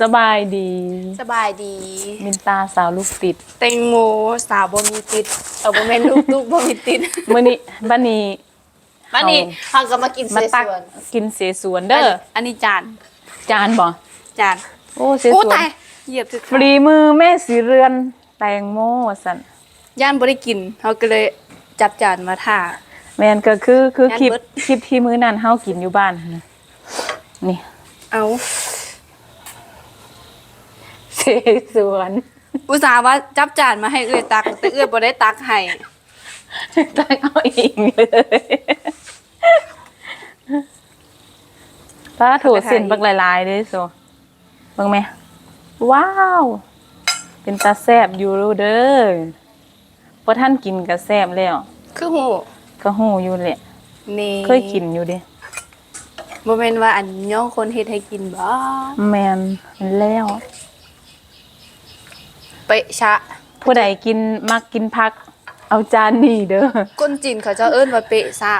สบายดี สบายดี มินตาสาวลูกติดแตงโมสาวบ่มีติดเอาบ่แม่นลูกลูกบ่มีติดมื้อนี้บัดนี้มานี่เฮาก็มากินเสมาตักส่วนกินเสสวนเด้ออันนี้จานจานบ่จานโอ้เสโอ้สวนตายเหยียบถึกฟรีมือแม่สีเรือนแตงโมว่าซั่นย่านบ่ได้กินเฮาก็เลยจับจานมาท่าแม่นก็คือคืองั้นคลิปเบิดคลิปที่มื้อนั้นเฮากินอยู่บ้านหั่นน่ะนี่เอาเสสวนอุตส่าห์ว่าจับจานมาให้เอื้อยตัก แต่เอื้อยบ่ได้ตักให้ตักเอาเองเลยป้าโถเส้นบักหลายๆเด้อโซเบิ่งแม่ว้าว เป็นตาแซ่บอยู่เด้อพอท่านกินก็แซ่บแล้ว คือฮู้ก็หูอยู่แหละนี่เคยกินอยู่เดิบ่แม่นว่าอันย่องคนเฮ็ดให้กินบ่แมนแล้ว ไปชะ ผู้ใดกินมักกินพัก เอาจานนี่เด้อคนจีนเขาจะเอิ้นว่าเปะซะ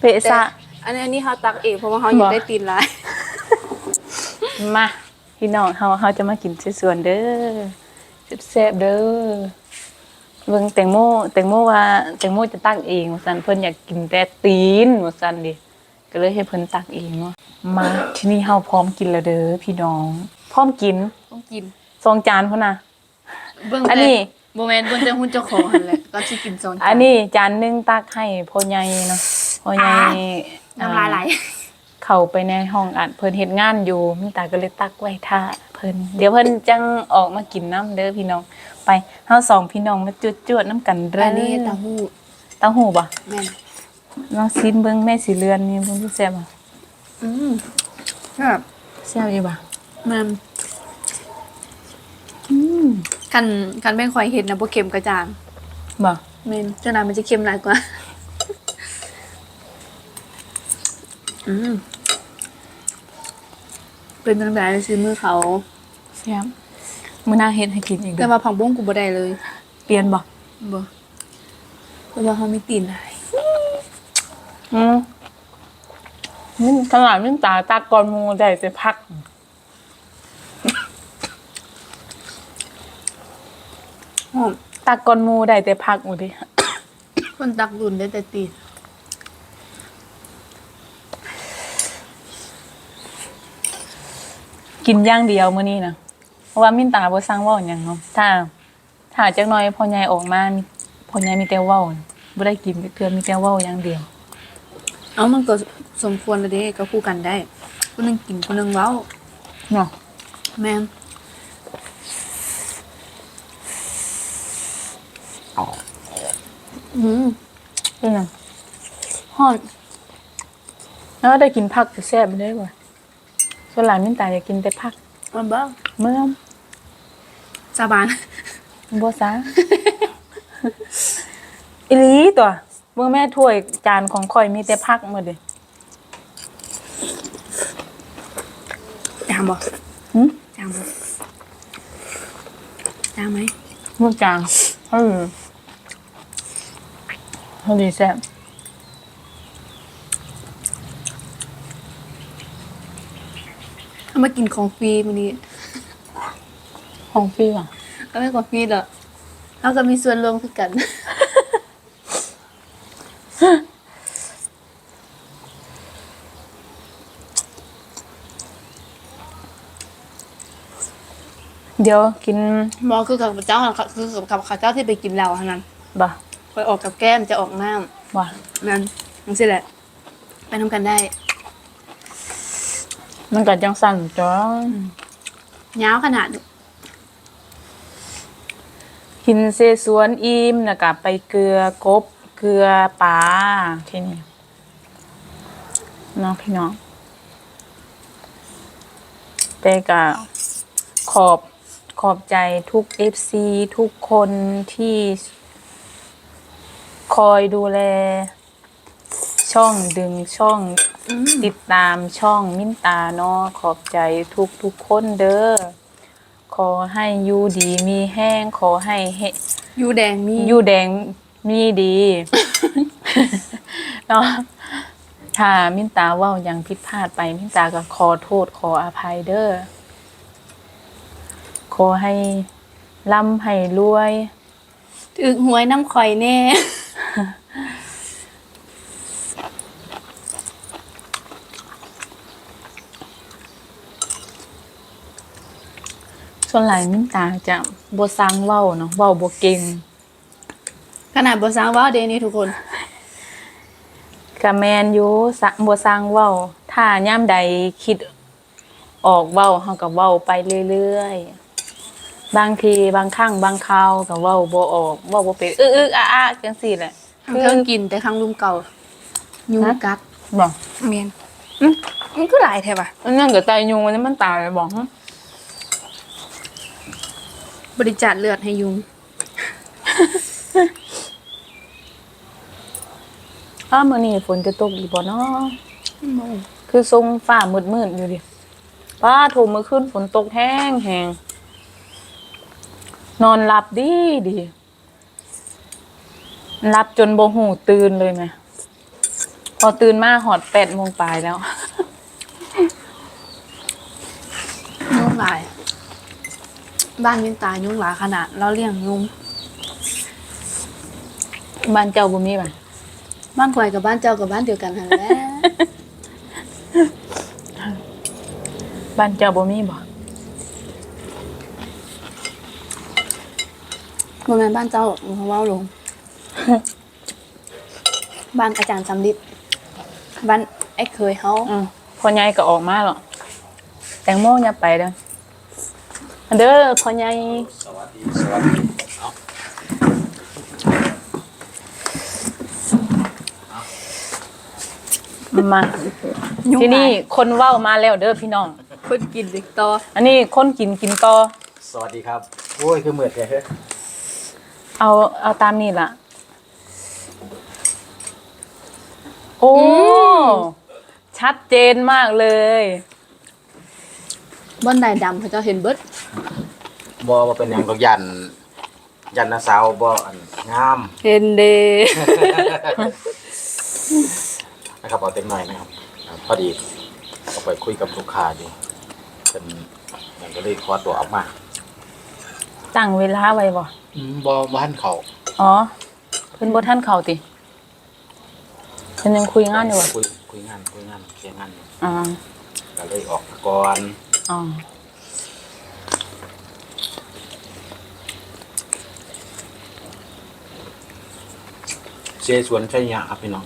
เปะซะแต่อันนี้อันนี้เฮาตักเองเพราะว่าเฮาอยากบ่ได้ตีนหลายมาพี่น้องเฮาเฮาจะมากินสวนๆเด้อแซ่บๆเด้อเบิ่งแตงโมแตงโมว่าแตงโมจะตักเองว่าซั่นเพิ่นอยากกินแต่ตีนว่าซั่นดิก็เลยให้เพิ่นตักเองเนาะมาที่นี่เฮาพร้อมกินแล้วเด้อพี่น้อง พร้อมกินต้องกินสองจานพุ่นน่ะ เบิ่งอันนี้ บ่แม่นเบิ่งแต่หุ่นเจ้าของหั่นแหละก่อนสิกินสองจานอันนี้จานหนึงตักให้พ่อใหญ่เนาะพ่อใหญ่น้ำลายไหล เข้าไปในห้องอัดเพิ่นเฮ็ดงานอยู่มิตาก็เลยตักไว้ท่าเพิ่นเดี๋ยวเพิ่นจังออกมากินน้ำเด้อพี่น้อง ไปเฮาสองพี่น้องมาจวดๆน้ำกันเด้ออัอันนี้เต้าหู้เต้าหู้บ่แม่นลองซิมเบิ่งแม่สิเลือนนี่เบิ่งสิแซ่บบ่อืมครับแซ่บอยู่บ่แม่นอืม คันคันแม่นข่อยเฮ็ดนะบ่เค็มกระจางบ่แม่นเจ้านายมันจะเค็มหลายกว่า อืมเป็นจังไดซื้อมือเขาแซ่บมื้อหน้าเฮ็ดให้กินอีกแต่เด้อว่าผักบุ้งกูบ่ได้เลย เปลี่ยนบ่บ่เพราะว่าเขามีตีนหลายอืมนี่ขนาดมิตาตักก่อนหมูได้แต่พัก หอม ตักก่อนหมูได้แต่พักหมดดิคนตักดุนได้แต่ตีนกินอย่างเดียวมื้อนี้นะเพราะว่ามินตาบ่สั่งเว้าหยังเนาะถ้าถ้าจักหน่อยพ่อใหญ่ออกมามีพ่อใหญ่มีแต่เว้าบ่ได้กินเทื่อมีแต่เว้าอย่างเดียว เอามันก็สมควรแล้วเด้ก็คู่กันได้คนหนึงกินคนหนึงเว้าเนาะแม่น อืมเป็นหยังฮอดแล้วได้กินผักจะแซ่บได้บ่ส่วนหลายมินตาอยากกินแต่ผักมันบ้าเมื่อมสาบานบ่ซะอีหลีตัวเบิ่งแม่ถ้วยจานของข่อยมีแต่ผักหมดเลยจางบ่หึจางบ่จางไหมเมื่อจางเออ เฮาดีแซ่บเอามากินของฟรีมื้อนี้ของฟรีอะก็ไม่ของฟรีดอกเราก็มีส่วนร่วมคือกัน เดี๋ยวกินหมอคือกับเจ้าค่ะคือกับข้าเจ้าที่ไปกินเหล้าเท่านั้นบ่ ไปออกกับแก้มจะออกน้ว่าำนั่นนั่นสิแหละไปทำกันได้มันก็จังสั่นจ้ะยาวขนาดนี้กินเสสวนอิ่มแล้วก็ไปเกลือกบ เกลือปลาที่นี่เน้องพี่น้องแต่ก็ขอบขอบใจทุก FC ทุกคนที่ คอยดูแล ช่องดึงช่องติดตามช่องมิ้นตาเนาะขอบใจทุกทุกๆคนเด้อขอให้อยู่ดีมีแห้งขอให้เฮยูแดงมีอยู่แดงมีดีเนาะถ้ามินตาเว่ายังผิดพลาดไป มินตาก็ขอโทษขออภัยเด้อขอให้ร่ำให้รวยถึกหวยน้ำข่อยแน่ นหลายมินตาจะบ่สร้างเว้าเนาะเว้าบ่เก่งขนาดบ่สร้างว่าเดนี่ทุกคนก็แม่นอยู่สะบ่สร้างเว้า ถ้ายามใดคิดออกเว้าเฮาก็เว้าไปเรื่อยๆบางทีบางครั้งบางคราวก็เว้าบ่ออกเว้าบ่เป็นอึกๆอะๆจังซี่แหละเพิ่งกินแต่ครั้งลุมเก่ายุงกัดบ่เมียนอืมมันก็หลายแท้ปะอันนั้นก็ตายยุงอันนี้มันตายบ่ฮะ บริจาคเลือดให้ยุงอ้าวมื้อนี้ฝนจะตกอีกบ่เนาะคือทรงฟ้ามืดๆอยู่ดิป้าโทรมาขึ้นฝนตกแห้งแหงนอนหลับดีดีหลับจนโบหูตื่นเลยไหมพอตื่นมาหอดแปดโมงปลายแล้วยุงหลาย บ้านยังตายยุงหลายขนาด เราเลี้ยงยุงบ้านเจ้าบ่มีป่ะบ้านข่อยกับบ้านเจ้ากับบ้านเดียวกันหั่นแหละบ้านเจ้าบ่มีบ่บ่แม่นบ้านเจ้าหลวงเว้าลง บ้านอาจารย์สำลิดบ้านไอ้เคยเฮา อืมพ่อใหญ่ก็ออกมาหรอกแตงโมอย่าไปเด้ออัน เด้อพ่อใหญ่สวัสดีสวัสดีเอามายุงที่นี่หลายคนเว้ามาแล้วเด้อพี่น้อง คนกินเด็กต่ออันนี้คนกินกินต่อสวัสดีครับโอ้ยคือเหมือนแกเฮ้ยเอาเอาตามนี่ล่ะ โอ้ ชัดเจนมากเลย บ้านใดดำเขาเจ้าเห็นเบิดบอว่าเป็นอย่างดอกยัน ยันนะสาวบออันงามเห็นเด นะครับเอาเต็มหน่อยนะครับอ่าพอดีก็ไปคุยกับลูกค้าอยู่เป็นอย่างก็เลยขอตัวออกมาตั้งเวลาไว้บ่ อืมบอบ้านเขาอ๋อเพิ่นบ่ทันเข้าติเพิ่นยังคุยงานอยู่บ่คุยคุยงานคุยงานเคลียร์งานอยู่อ่าก็เลยออกก่อน อ๋อเชสวนชัยยะครับพี่น้อง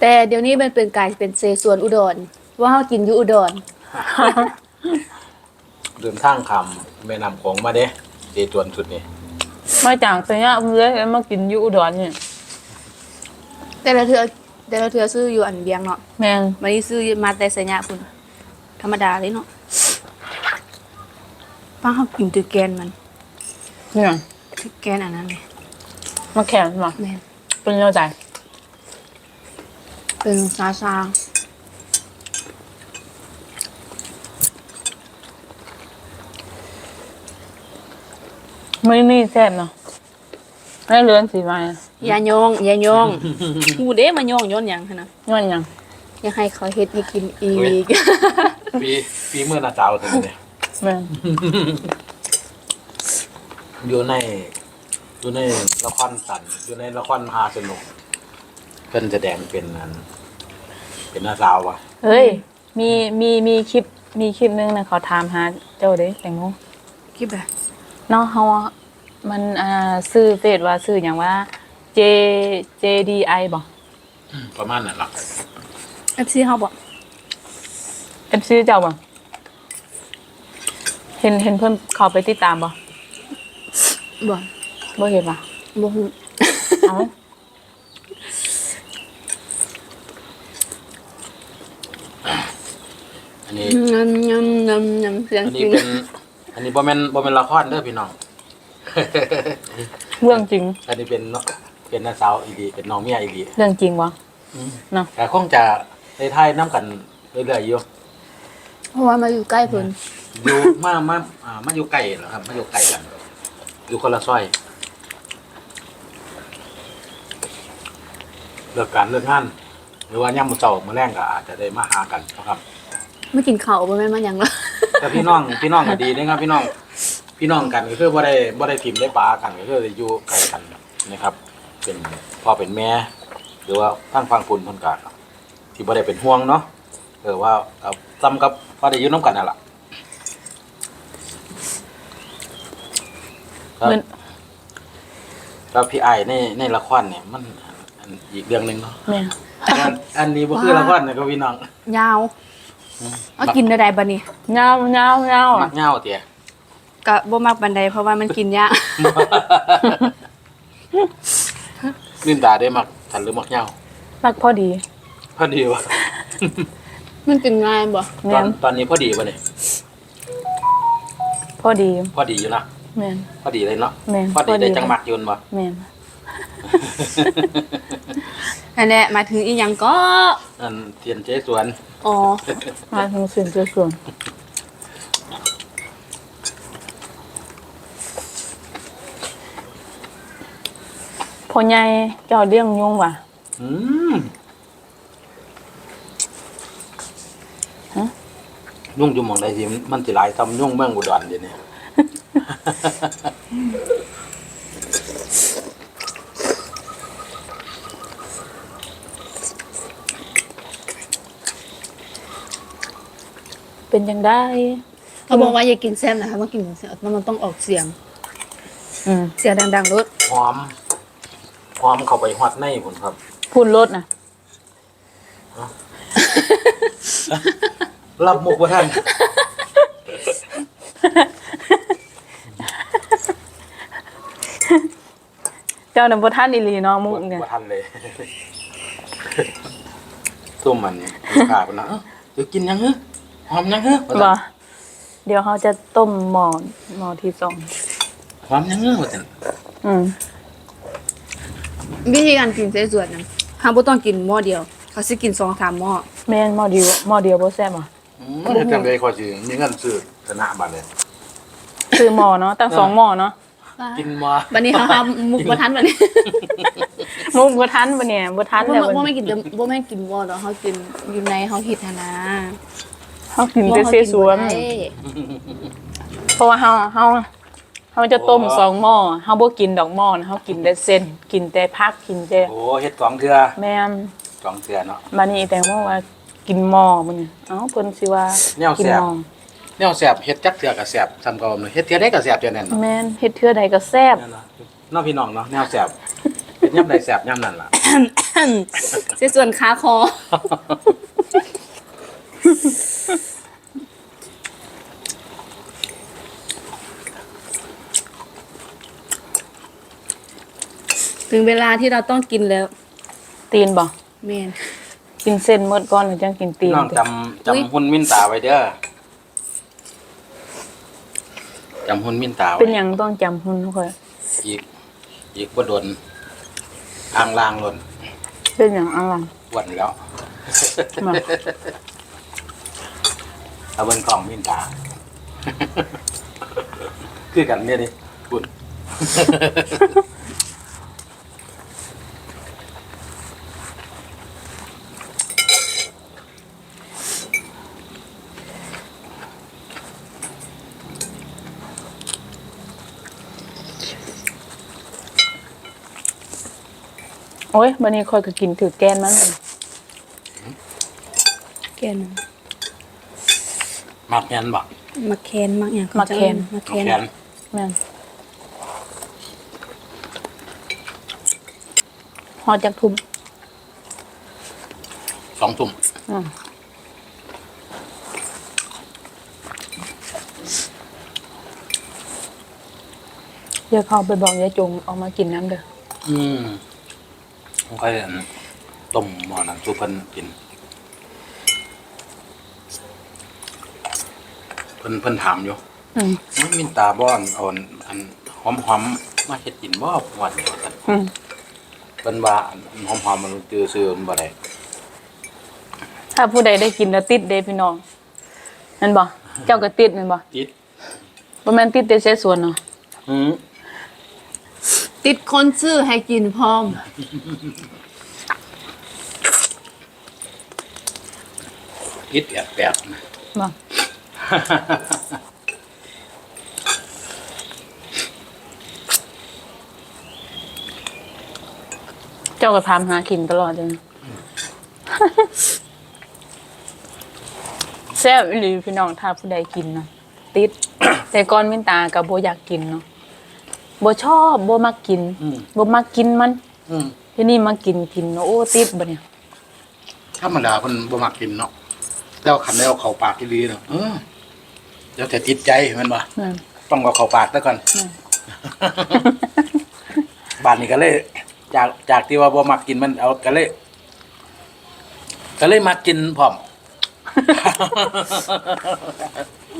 แต่เดี๋ยวนี้มันเป็นกลายเป็นเซสวนอุดรว่าเฮากินอยู่อุดรเดินทางคำแม่นำของมาเด้เจสวนชุดนี้มาจากสยามเลยแล้วมากินอยู่อุดรนี่แต่ละเทือแต่ละเทือซื้ออยู่อันเบียงเนาะแม่นวันนี้ซื้อมาแต่สัญญาพุ่นธรรมดาเลยเนาะ ป้าเขากินตือแกนมันนี่หยังตือแกนอันนั้นเลยมาแข่งบ่แม่นเป็นเข้าใจเป็นซาซาไม่นี่แซ่บเนาะแม่เลือนสีมาอย่ายองอย่ายองกูเด้มายองย้อนหยังหั่นนะย้อนหยัง อยากให้เขาเฮ็ดให้กินอีก ปีปีเมื่อนาจาวถึงเนี่ย แม่นอยู่ในอยู่ในละครสันอยู่ในละครมหาสนุกเพิ่นแสดงเป็นอันเป็นนาสาววะเฮ้ย มีมีมีคลิปมีคลิปหนึงนะเขาถามหาเจ้าเด้แตงโมคิดแบบเนาะเฮาอะมันอ่าซื้อเฟซว่าซื้อหยังว่า J JDI บ่ ประมาณนั้นล่ะเอฟซีเขาบอกเอฟซีเจ้าบ่เห็นเห็นเพิ่นเข้าไปติดตามบ่บอกบ่เห็นบ่บอกฮู้เอ้าอันนี้ ยำยำยำยำเสียงอันจนี้ริงเป็น อันนี้บ่แม่นบ่แม่นละครเด้อพี่น้อง เรื่องจริง อันนี้เป็นเนาะเป็นนาสาวอีดีเป็นน้องเมียอีดีเรื่องจริงวะเนาะแต่คงจะได้ทายน้ำกันเรื่อยๆอยู่เพราะว่ามาอยู่ใกล้เพิ่น อยู่มามาอ่ามาอยู่ไกลเหรอครับมาอยู่ไกลกันอยู่คนละซอยเลิกการเลิกงานหรือว่าย่ำมื้อเช้ามื้อแรงก็อาจจะได้มาหากันนะครับไม่กินข้าวบ่แม่นมาหยังละแต่พี่น้องพี่น้องก็ดีนะครับ พี่น้องพี่น้องกันก็คือบ่ได้บ่ได้ทีมได้ปลากันก็คืออยู่ใกล้กันนะครับ เป็นพ่อเป็นแม่ หรือว่าทั้งฟังคุณเพิ่นก็ที่บ่ได้เป็นห่วงเนาะเออว่าเอาซ้ำกับพอได้อยู่นํกันนั่นล่ะ ครับ เหมือนแล้วพี่ไอ้ายในในละครเนี่ยมันอันอีกเรื่องหนึงเนาะแม่อันอันนี้บ่คือละครนะก็พี่น้องยาวเอากินได้ใดบัดนี้เงาเงาเงามัอะกเหง้าเตี้ยก็บ่มักบันไดเพราะว่ามันกินยาก นินตาได้มักทันหรือมักเหง้ามักพอดีพอดีวะมันกินง่ายบ่ตแม่อนนตอนนี้พอดีป่ะเนี่ยพอดี พอดีอยู่นะ แม่นพอดีเลยเนาะแม่นพอดีพอดีได้จังหมักอยุนบ่แม่นอันแหละมาถึงอีหยังก็อันเทียนเจ๊สวน อ๋อมาถึงส่วนเจ้าส่วนพ่อใหญ่เจ้าเลี้ยงยุงว่ะอืมฮะยุ่งอยู่หมองใดสิมันสิหลายทำยุ่งเมืองอุดรเดี๋ยวนี้ เป็นยังได้ เขาบอกว่าอย่ากินแซ่บนะคะว่ากินแซ่บมันต้องออกเสียง อืมเสียงดังๆรถหอมหอมเข้าไปฮอดในพุ่นครับ พูนรถนะรับมุกบ่ท่าน เจ้าหนึ่งบ่ท่านอีหลีเนาะมุกเนี่ยบ่ทันเลยตุ้มมันขาพุ่นนะเอ้าเดี๋ยวกินยังฮะหอมยังฮะบ่เดี๋ยวเขาจะต้มหม้อหม้อที่สองหอมยังฮะว่าซั่นอืมวิธีการกินเส้นส่วนนั้นเฮาบ่ต้องกินหม้อเดียว เขาสิกิน2 3หม้อแม่นหม้อเดียวหม้อเดียวบ่แซ่บอะอืมจังได๋ขอสิมีเงินซื้อชนะบัดเลยซื้อหม้อเนาะตั้งสองหม้อเนาะ กินมาวันนี้เฮาทำมุกบ่ทันบัดนี้มุกบ่ทันบ่เนี่ยบ่ทันบ่แล้วบ่บ่ไม่กินแต่บ่แม่นกินหม้อดอกเฮากินอยู่ในเฮาเฮ็ดหันนะเฮากินหม้อแต่เฮาเสกินสวนบ่ได้เพราะว่าเฮาเฮาเฮาจะต้มสองหม้อเฮาบ่กินดอกหม้อนะเฮากินแต่เส้นกินแต่ผักกินแต่โอ้เฮ็ดสองเทื่อแม่นสองเทื่อเนาะบัดนี้แตงโมว่ากินหม้อมื้อนี้เอ้าเพิ่นสิว่าแนวกิแซ่บหม้อ แนวแซ่บเฮ็ดจักเทื่อก็แซ่บซ้ำเก่าเฮ็ดเทื่อใดก็แซ่บเทื่อนั้นเนาะแม่นเฮ็ดเทื่อใดก็แซ่บ นั่นเนาะน้องพี่น้องเนาะแนวแซ่บเฮ็ดยามใดแซ่บยามนั้นล่ะ เส้นส่วนขาคอ ถึงเวลาที่เราต้องกินแล้วตีนบ่แม่นกินเส้นหมดก่อนแล้วจังกินตีนน้องจำจำหุ่นมินตาไว้เด้อ จำหุ่นมินตาไว้เป็นหยังต้องจำหุ่นค่อยอีก อีกบ่โดนอ่างล่างล้นเป็นหยังอังหลังอ้วนแล้ว มาเอาเบิ่งกล้องมินตา คือกันเนี่ยดิบุญ โอ้ยบัดนี้ค่อยก็กินถือแกนมันเลยแกนมักยันบ่มาแคนมักอย่างเขามาจะแคนมาแคแขนนแม่นฮอดจักทุ่มสองทุ่มอืมเดี๋ยวเขาไปบอกยายจงเอามากินน้ำเด้ออืม ผมค่อยอันต้มหม้อนั้นสุเพิ่นกิน เพิ่นเพิ่นถามอยู่อืมมันมินตาบ่อนเอาอันอันหอมๆมาเฮ็ดกินบ่หวานว่าซั่นอืมเพิ่นว่าอันหอมๆมันจือซื่อมันบ่ได้ถ้าผู้ใดได้กินแล้วติดเด้พี่น้องนั่นบ่เจ้าก็ติดแม่นบ่ติดบ่แม่นติดแต่เสสวนเนาะ หือ ติดคนซื้อให้กินพร้อม พิษแอบแอบๆะเจ้าก็พามหากินตลอดเลยแซ่บอีหรือพี่น้องถ้าผู้ใดกินเนาะติด แต่ก้อนเว้นตากับโบอยากกินเนาะ บชอบโบมักกินอืมโบมักกินมันอืมทีนี่มากินกินเนาะโอ้ติดบ่เนี่ยธรรมดาเพิ่นบ่มักกินเนาะแล้วคันแล้วเข้าปากดีๆเนาะเออเดี๋ยวแต่ติดใจแมันบ่นั่น ต้องเอาเข้าปากซะก่อนอืมบ้านนี้ก็เลย จากจากที่ว่าบ่มักกินมันเอาก็เลย ก็เลยมักกินพร้อม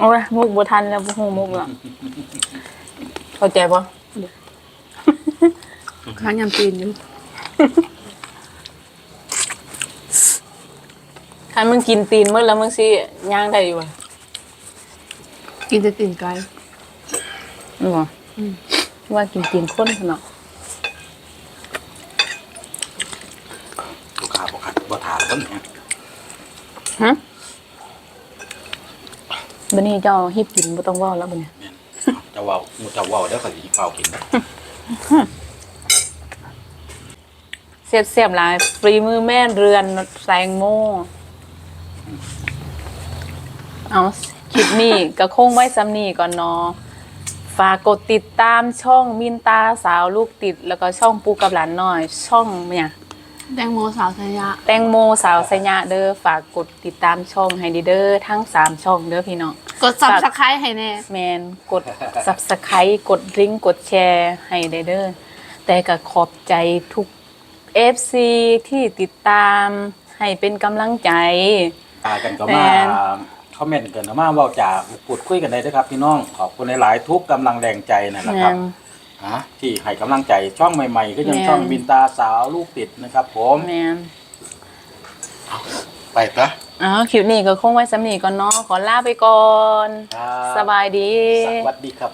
โอ้ยมุกบ่ทันแล้วบ่ฮู้มุกแล้วเข้าใจบ่ ค้างยำตีนอยู่คันมึงกินตีนมื้อแล้วมึงสิย่างได้อยู่บ่กินแต่ตีนไก่อือบ่อืมว่ากินตีนคนพุ่นเนาะลูกค้าบ่คัดบ่ทานคนเนี่ยฮะบัดนี้เจ้าฮิบกินบ่ต้องเว้าแล้วบัดนี้แม่นจะ เว้าหมูจะเว้าเดี๋ยวก็สิเฝ้ากินเสียบเสียบหลายฟรีมือแม่เรือนแสงโมเอาคลิปนี้ก็คงไว้ซ้ำนี่ก่อนเนาะฝากกดติดตามช่องมินตาสาวลูกติด แล้วก็ช่องปูกับหลานน้อย ช่องเนี่ยแตงโมสาวสัญญาแตงโมสาวสัญญาเด้อฝากกดติดตามช่องให้ดีเด้อทั้งสามช่องเด้อพี่น้อง กดซับสไครต์ให้แน่ แมนกด subscribe กดลิงก์กดแชร์ให้ได้เด้อแต่ก็ขอบใจทุก FC ที่ติดตามให้เป็นกำลังใจ ตากันก็แม่มานคอมเมนต์กันมาเว้าจาพูดคุยกันได้เด้อครับพี่น้องขอบคุณหลายๆทุกกำลังแรงใจนั่นแหละครับแม่นฮะที่ให้กำลังใจช่องใหม่ๆ ก็ยังแม่นช่องบินตาสาวลูกติดนะครับ ผม แมนไปปะ อ๋อคลิปนี้ก็คงไว้สำนีก่อนเนาะขอลาไปก่อน ครับสบายดี สวัสดีครับ